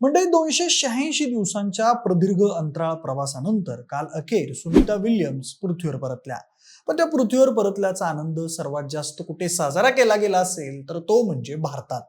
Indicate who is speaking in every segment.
Speaker 1: म्हणजे दोनशे शहाऐंशी दिवसांच्या प्रदीर्घ अंतराळ प्रवासानंतर काल अखेर सुनीता विल्यम्स पृथ्वीवर परतल्या. पण त्या पृथ्वीवर परतल्याचा आनंद सर्वात जास्त कुठे साजरा केला गेला असेल तर तो म्हणजे भारतात.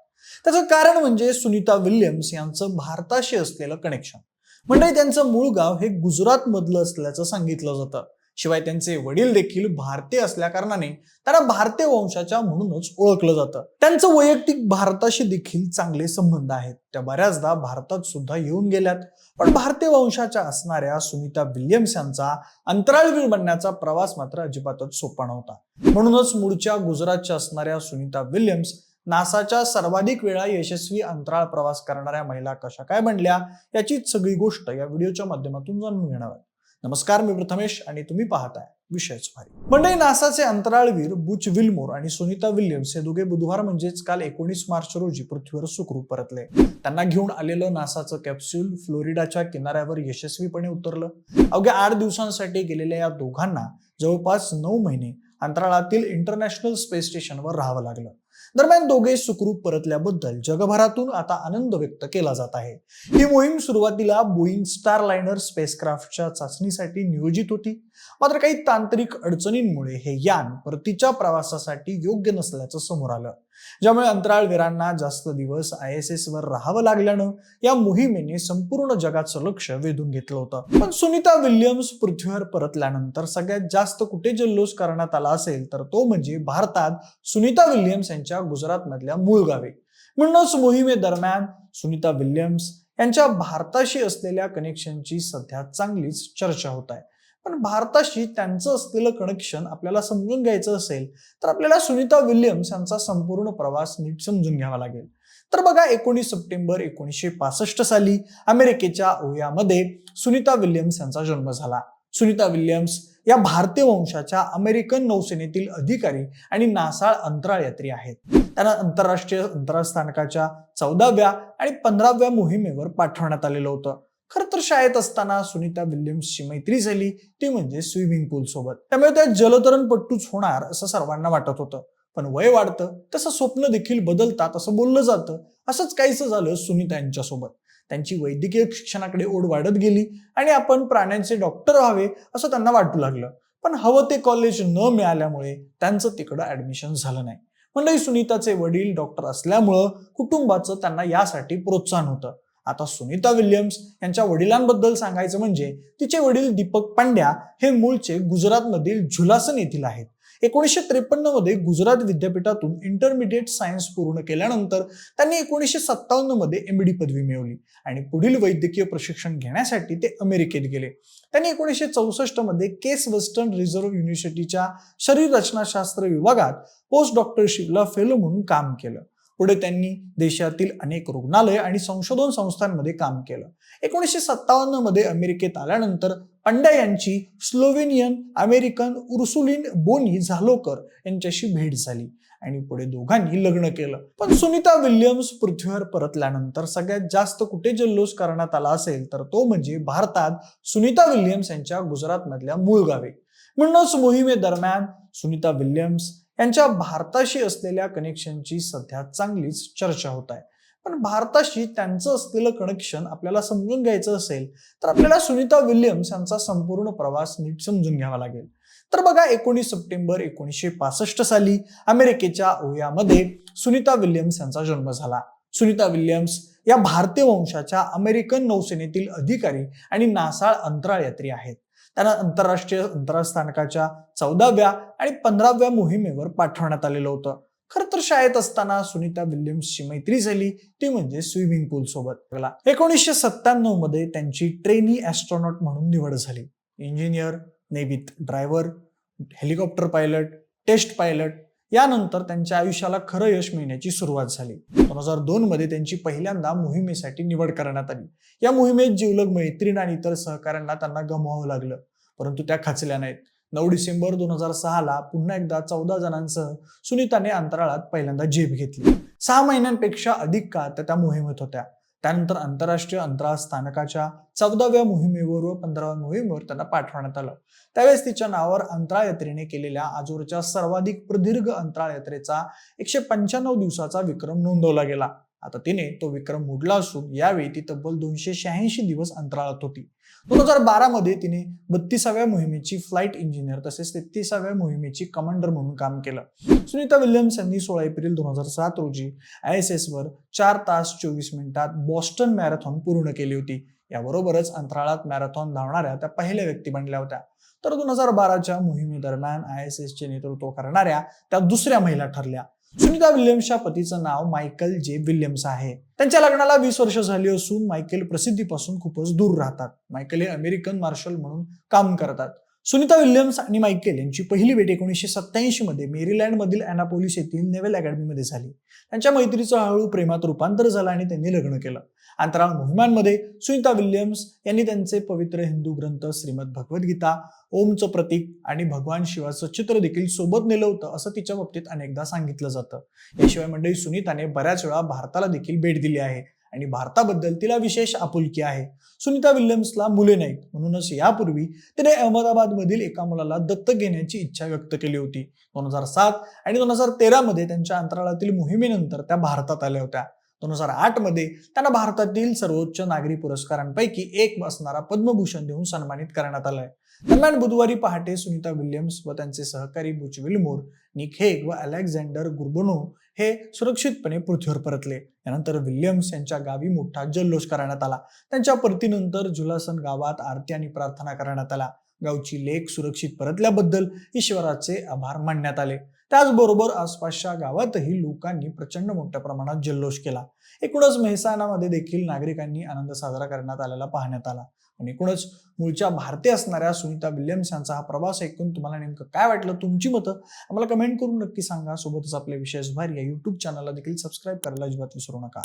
Speaker 1: त्याचं कारण म्हणजे सुनीता विल्यम्स यांचं भारताशी असलेलं कनेक्शन म्हणजे त्यांचं मूळ गाव हे गुजरात मधलं असल्याचं सांगितलं जातं. शिवाय त्यांचे वडील देखील भारतीय असल्या कारणाने त्यांना भारतीय वंशाच्या म्हणूनच ओळखलं जातं. त्यांचं वैयक्तिक भारताशी देखील चांगले संबंध आहेत. त्या बऱ्याचदा भारतात सुद्धा येऊन गेल्यात. पण भारतीय वंशाच्या असणाऱ्या सुनीता विल्यम्स यांचा अंतराळवीर बनण्याचा प्रवास मात्र अजिबातच सोपा नव्हता. म्हणूनच मूळच्या गुजरातच्या असणाऱ्या सुनीता विल्यम्स नासाच्या सर्वाधिक वेळा यशस्वी अंतराळ प्रवास करणाऱ्या महिला कशा काय बनल्या याची सगळी गोष्ट या व्हिडिओच्या माध्यमातून जाणून घेणार आहोत. नमस्कार मी प्रथमेश आणि तुम्ही पाहताय विषयच भारी. मंडळी नासाचे अंतराळवीर बुच विल्मोर आणि सुनीता विल्यम्स हे दोघे बुधवार म्हणजेच काल एकोणीस मार्च रोजी पृथ्वीवर सुखरूप परतले. त्यांना घेऊन आलेलं नासाचं कॅप्सूल फ्लोरिडाच्या किनाऱ्यावर यशस्वीपणे उतरलं. अवघ्या आठ दिवसांसाठी गेलेल्या या दोघांना जवळपास नऊ महिने अंतराळातील इंटरनॅशनल स्पेस स्टेशनवर राहावं लागलं. दरम्यान दोघे सुखरूप परतल्याबद्दल जगभरातून आता आनंद व्यक्त केला जात आहे. ही मोहीम सुरुवातीला बोईंग स्टार लायनर स्पेसक्राफ्टच्या चाचणीसाठी नियोजित होती. मात्र काही तांत्रिक अडचणींमुळे हे यान परतीच्या प्रवासासाठी योग्य नसल्याचं समोर आलं. ज्यामुळे अंतराळवीरांना जास्त दिवस आय एस एस वर राहावं लागल्यानं या मोहिमेने संपूर्ण जगाचं लक्ष वेधून घेतलं होतं. पण सुनीता विल्यम्स पृथ्वीवर परतल्यानंतर सगळ्यात जास्त कुठे जल्लोष करण्यात आला असेल तर तो म्हणजे भारतात सुनीता विल्यम्स यांच्या गुजरात मधल्या मूळ गावी. म्हणूनच मोहिमेदरम्यान सुनीता विल्यम्स यांच्या भारताशी असलेल्या कनेक्शनची सध्या चांगलीच चर्चा होत आहे. पण भारताशी त्यांचं असलेलं कनेक्शन आपल्याला समजून घ्यायचं असेल तर आपल्याला सुनीता विल्यम्स यांचा संपूर्ण प्रवास नीट समजून घ्यावा लागेल. तर बघा एकोणीस सप्टेंबर एकोणीसशे पासष्ट साली अमेरिकेच्या ओयामध्ये सुनीता विल्यम्स यांचा जन्म झाला. सुनीता विल्यम्स या भारतीय वंशाच्या अमेरिकन नौसेनेतील अधिकारी आणि नासाळ अंतराळ यात्री आहेत. त्यांना आंतरराष्ट्रीय अंतराळ स्थानकाच्या चौदाव्या आणि पंधराव्या मोहिमेवर पाठवण्यात आलेलं होतं. खरं तर शाळेत असताना सुनीता विल्यम्सची मैत्री झाली ती म्हणजे स्विमिंग पूल सोबत. त्यामुळे त्या जलतरणपट्टूच होणार असं सर्वांना वाटत होतं. पण वय वाढतं तसं स्वप्न देखील बदलतात असं बोललं जातं असंच काहीच झालं सुनीता यांच्यासोबत. त्यांची वैद्यकीय शिक्षणाकडे ओढ वाढत गेली आणि आपण प्राण्यांचे डॉक्टर व्हावे असं त्यांना वाटू लागलं. पण हवं ते कॉलेज न मिळाल्यामुळे त्यांचं तिकडं ऍडमिशन झालं नाही. मंडळी सुनीताचे वडील डॉक्टर असल्यामुळं कुटुंबाचं त्यांना यासाठी प्रोत्साहन होतं. आता सुनीता विल्यम्स यांच्या वडिलांबद्दल सांगायचं म्हणजे तिचे वडील दीपक पांड्या हे मूळचे गुजरातमधील झुलासन येथील आहेत. एकोणीसशे त्रेपन्नमध्ये गुजरात विद्यापीठातून इंटरमिडिएट सायन्स पूर्ण केल्यानंतर त्यांनी एकोणीसशे सत्तावन्नमध्ये एमडी पदवी मिळवली आणि पुढील वैद्यकीय प्रशिक्षण घेण्यासाठी ते अमेरिकेत गेले. त्यांनी एकोणीसशे चौसष्टमध्ये केस वेस्टर्न रिझर्व्ह युनिव्हर्सिटीच्या शरीर रचनाशास्त्र विभागात पोस्ट डॉक्टरशिपला फेलो म्हणून काम केलं. पुढे त्यांनी देशातील अनेक रुग्णालय आणि संशोधन संस्थांमध्ये काम केलं. एकोणीसशे सत्तावन्नमध्ये अमेरिकेत आल्यानंतर पंड्या यांची Slovenian American Ursuline Bonnie Zalokar यांच्याशी भेट झाली आणि पुढे दोघांनी लग्न केलं. पण सुनीता विल्यम्स पृथ्वीवर परतल्यानंतर सगळ्यात जास्त कुठे जल्लोष करण्यात आला असेल तर तो म्हणजे भारतात सुनीता विल्यम्स यांच्या गुजरात मधल्या मूळ गावी. म्हणूनच मोहिमेदरम्यान सुनीता विल्यम्स यांच्या भारताशी असलेल्या कनेक्शनची सध्या चांगलीच चर्चा होत आहे. पण भारताशी त्यांचं असलेलं कनेक्शन आपल्याला समजून घ्यायचं असेल तर आपल्याला सुनीता विल्यम्स यांचा संपूर्ण प्रवास नीट समजून घ्यावा लागेल. तर बघा एकोणीस सप्टेंबर एकोणीसशे पासष्ट साली अमेरिकेच्या ओयामध्ये सुनीता विल्यम्स यांचा जन्म झाला. सुनीता विल्यम्स या भारतीय वंशाच्या अमेरिकन नौसेनेतील अधिकारी आणि नासाळ अंतराळ यात्री आहेत. त्यांना आंतरराष्ट्रीय अंतराळ स्थानकाच्या चौदाव्या आणि पंधराव्या मोहिमेवर पाठवण्यात आलेलं होतं. खरं तर शाळेत असताना सुनीता विल्यम्सची मैत्री झाली ती म्हणजे स्विमिंग पूल सोबत. एकोणीसशे सत्त्याण्णवमध्ये त्यांची ट्रेनी ऍस्ट्रॉनॉट म्हणून निवड झाली. Engineer नेव्हीत driver helicopter pilot test pilot यानंतर त्यांच्या आयुष्याला खरं यश मिळण्याची सुरुवात झाली. दोन हजार दोन मध्ये त्यांची पहिल्यांदा मोहिमेसाठी निवड करण्यात आली. या मोहिमेत जीवलग मैत्रीण आणि इतर सहकाऱ्यांना त्यांना गमवावं लागलं. परंतु त्या खचल्या नाहीत. नऊ डिसेंबर दोन हजार सहाला पुन्हा एकदा चौदा जणांसह सुनीताने अंतराळात पहिल्यांदा झेप घेतली. सहा महिन्यांपेक्षा अधिक काळ त्या त्या मोहिमेत होत्या. त्यानंतर आंतरराष्ट्रीय अंतराळ स्थानकाच्या चौदाव्या मोहिमेवर व पंधराव्या मोहिमेवर त्यांना पाठवण्यात आलं. त्यावेळेस तिच्या नावावर अंतराळ यात्रेने केलेल्या आजूरच्या सर्वाधिक प्रदीर्घ अंतराळ यात्रेचा एकशे पंच्याण्णव दिवसाचा विक्रम नोंदवला गेला. आता तिने तो विक्रम मोडला असून यावेळी ती तब्बल दोनशे शहाऐंशी दिवस अंतराळात होती. दोन हजार बारा मध्ये तिने बत्तीसाव्या मोहिमेची फ्लाईट इंजिनियर तसेच तेहतीसाव्या मोहिमेची कमांडर म्हणून काम केलं. सुनीता विल्यम्स यांनी सोळा एप्रिल दोन हजार सात रोजी आय एस एस वर चार तास चोवीस मिनिटात बॉस्टन मॅरेथॉन पूर्ण केली होती. याबरोबरच अंतराळात मॅरेथॉन धावणाऱ्या त्या पहिल्या व्यक्ती बनल्या होत्या. तर दोन हजार बाराच्या मोहिमेदरम्यान आय एस एसचे नेतृत्व करणाऱ्या त्या दुसऱ्या महिला ठरल्या. सुनीता विल्यम्सच्या पतीचं नाव मायकल जे विल्यम्स आहे. त्यांच्या लग्नाला वीस वर्ष झाली असून मायकेल प्रसिद्धीपासून खूपच दूर राहतात. मायकेल हे अमेरिकन मार्शल म्हणून काम करतात. सुनीता विल्यम्स आणि मायकेल यांची पहिली भेट एकोणीसशे सत्त्याऐंशीमध्ये मेरीलँडमधील अॅनापोलिस येथील नेव्हल अकॅडमीमध्ये झाली. त्यांच्या मैत्रीचं हळूहळू प्रेमात रूपांतर झालं आणि त्यांनी लग्न केलं. अंतराळ मोहिमांमध्ये सुनीता विल्यम्स यांनी त्यांचे पवित्र हिंदू ग्रंथ श्रीमद भगवद्गीता ओमचं प्रतीक आणि भगवान शिवाचं चित्र देखील सोबत नेलं होतं असं तिच्या बाबतीत अनेकदा सांगितलं जातं. याशिवाय मंडळी सुनीताने बऱ्याच वेळा भारताला देखील भेट दिली आहे. आणि भारताबद्दल तिला विशेष आपुलकी आहे. सुनीता विल्यम्सला मुले नाहीत. म्हणूनच यापूर्वी तिने अहमदाबादमधील एका मुलाला दत्तक घेण्याची इच्छा व्यक्त केली होती. दोन हजार सात आणि दोन हजार तेरा मध्ये त्यांच्या अंतराळातील मोहिमेनंतर त्या भारतात आल्या होत्या. दोन हजार आठमध्ये त्यांना भारतातील सर्वोच्च नागरी पुरस्कारांपैकी एक असणारा पद्मभूषण देऊन सन्मानित करण्यात आलाय. दरम्यान बुधवारी पहाटे सुनीता विल्यम्स व त्यांचे सहकारी बुच विल्मोर निक हेग व अलेक्झांडर गुर्बनो हे सुरक्षितपणे पृथ्वीवर परतले. यानंतर विल्यम्स यांच्या गावी मोठा जल्लोष करण्यात आला. त्यांच्या परतीनंतर झुलासन गावात आरती आणि प्रार्थना करण्यात आला गावची लेख सुरक्षित परतल्याबद्दल ईश्वराचे आभार मानण्यात आले. त्याचबरोबर आसपासच्या गावातही लोकांनी प्रचंड मोठ्या प्रमाणात जल्लोष केला. एकूणच मेहसाणामध्ये देखील नागरिकांनी आनंद साजरा करण्यात आलेला पाहण्यात आला. आणि एकूणच मूळच्या भारतीय असणाऱ्या सुनीता विल्यम्स यांचा हा प्रवास ऐकून तुम्हाला नेमकं काय वाटलं? तुमची मतं आम्हाला कमेंट करून नक्की सांगा. सोबतच आपले विशेष भार या युट्यूब चॅनलला देखील सबस्क्राईब करायला अजिबात विसरू नका.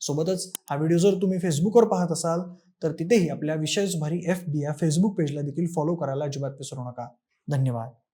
Speaker 1: सोबतच हा व्हिडिओ जर तुम्ही फेसबुकवर पाहत असाल तर तिथेही आपल्या विशेष भारी एफ बी या फेसबुक पेजला देखील फॉलो करायला अजिबात विसरू नका. धन्यवाद.